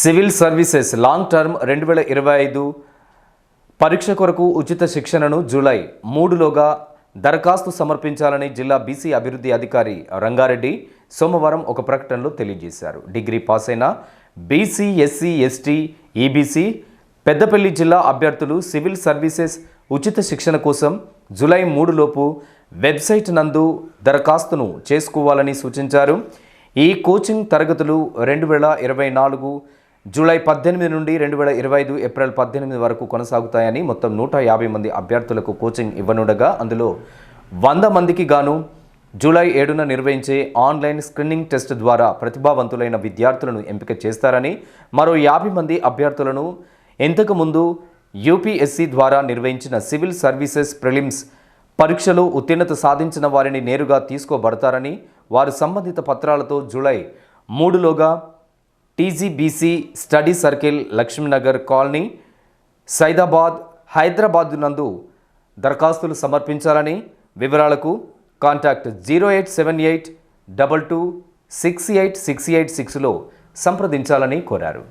Civil services long term రెండు వేల ఇరవై ఐదు పరీక్ష కొరకు ఉచిత శిక్షణను జూలై మూడులోగా దరఖాస్తు సమర్పించాలని జిల్లా బీసీ అభివృద్ధి అధికారి రంగారెడ్డి సోమవారం ఒక ప్రకటనలో తెలియజేశారు. డిగ్రీ పాస్ అయిన BC SC ST EBC Peddapalli జిల్లా అభ్యర్థులు సివిల్ సర్వీసెస్ ఉచిత శిక్షణ కోసం జూలై మూడులోపు వెబ్సైట్ నందు దరఖాస్తును చేసుకోవాలని సూచించారు. ఈ కోచింగ్ తరగతులు రెండు వేల ఇరవై నాలుగు జూలై పద్దెనిమిది నుండి రెండు వేల ఇరవై ఐదు ఏప్రిల్ పద్దెనిమిది వరకు కొనసాగుతాయని మొత్తం నూట యాభై మంది అభ్యర్థులకు కోచింగ్ ఇవ్వనుండగా అందులో వంద మందికి గాను జూలై ఏడున నిర్వహించే ఆన్లైన్ స్క్రీనింగ్ టెస్ట్ ద్వారా ప్రతిభావంతులైన విద్యార్థులను ఎంపిక చేస్తారని మరో యాభై మంది అభ్యర్థులను ఇంతకుముందు యూపీఎస్సీ ద్వారా నిర్వహించిన సివిల్ సర్వీసెస్ ప్రిలిమ్స్ పరీక్షలో ఉత్తీర్ణత సాధించిన వారిని నేరుగా తీసుకోబడతారని వారు సంబంధిత పత్రాలతో జూలై మూడులోగా TGBC study circle Lakshminagar colony Saidabad Hyderabad నందు దరఖాస్తులు సమర్పించాలని వివరాలకు contact zero eight seven eight double two six eight six eight సిక్స్లో సంప్రదించాలని కోరారు.